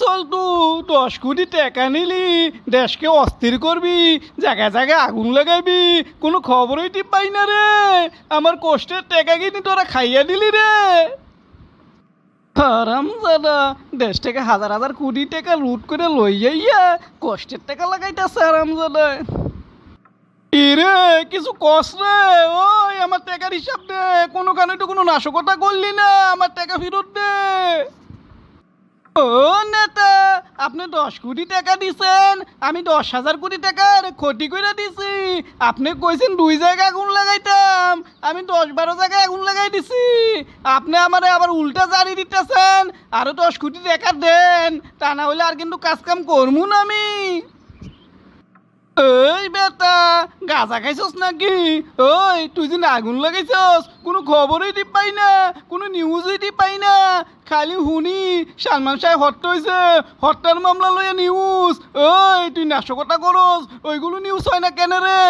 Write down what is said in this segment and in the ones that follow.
ফালতু দশ কোটি টাকা নিলি, দেশকে অস্থির করবি, জায়গায় জায়গায় আগুন লাগাবি, কোনো খবরই টিপ পাই না রে। আমার কষ্টের টাকা কিনি তোরা খাইয়া দিলি রে। হারাম দাদা দেশ থেকে হাজার হাজার কোটি টাকা লুট করে লইয়া কষ্টের টাকা লাগাইতেছে হারাম দাদা ইরে, কিছু কস রে, ওই আমার টাকার হিসাব দে কোনো কানে তো কোনো নাশকতা করলি না, আমার টাকা ফেরত দে। ও আপনি দশ কোটি টাকা দিছেন, আমি দশ হাজার কোটি টাকার ক্ষতি করে দিছি। আপনি কইছেন দুই জায়গা আগুন লাগাইতাম, আমি দশ বারো জায়গায় আগুন লাগাই দিছি। আপনি আমার আবার উল্টা জারি দিতেছেন, আরও দশ কোটি টাকা দেন, তা না হলে আর কিন্তু কাজ কাম করব না আমি। ওই বেটা, গাঁজা খাইছস নাকি? ওই, তুই যে আগুন লাগাইছস, কোনো খবরই দি পাই না, কোনো নিউজই দি পাই না। খালি শুনি, সালমান সাহেব হত্যা হয়েছে হত্যার মামলা লইয়া নিউজ ওই, তুই নাশকতা করস, ওইগুলো নিউজ হয় না কেন রে?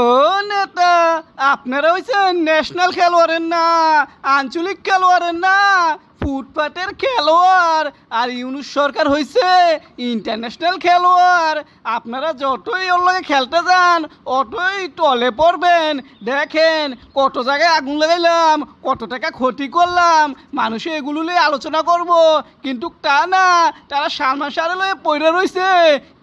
ও নেতা আপনারা হয়েছেন ন্যাশনাল খেলোয়াড়ের না, আঞ্চলিক খেলোয়াড়ের না, ফুটপাতের খেলোয়াড়। আর ইউনুস সরকার হয়েছে ইন্টারন্যাশনাল খেলোয়াড়। আপনারা যতই ওর লগে খেলতে যান, অতই টলে পড়বেন। দেখেন কত জায়গায় আগুন লাগাইলাম, কত টাকা ক্ষতি করলাম, মানুষে এগুলো নিয়ে আলোচনা করব। কিন্তু তা না, তারা সালমা সারে লয়ে পড়ে রয়েছে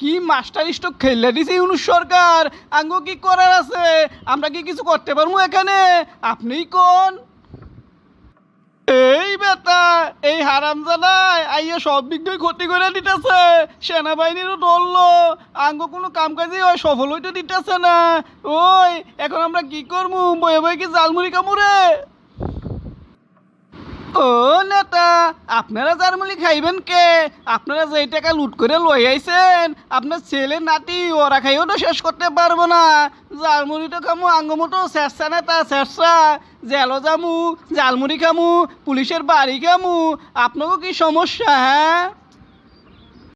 কি মাস্টার স্টক খেললে দিছে ইউনুস সরকার? আঙ্গ কি করার আছে? আমরা কি কিছু করতে পারব এখানে? আপনি কোন? এই বেটা, এই হারাম জানায় আইয়া সব দিক দিয়ে ক্ষতি করে দিতেছে। সেনাবাহিনীরও ধরলো। আঙ্গ কোনো কাম কাজে ওই সফল হইতে দিতেছে না। ওই, এখন আমরা কি করব বয়ে বয়ে কি জালমুড়ি কামুরে ও, নেতা, আপনারা জারমুলি খাইবেন কে? আপনারা যেই টাকা লুট করে লই আইছেন, আপনার ছেলে, নাতি, ওরা খাইও তো শেষ করতে পারব না। জালমুড়ি তো খামু আঙ্গমতো শেষা নেতা শেষা জেলো জামু জালমুড়ি খামু, পুলিশের বাড়ি খামু। আপনাকে কি সমস্যা হ্যাঁ?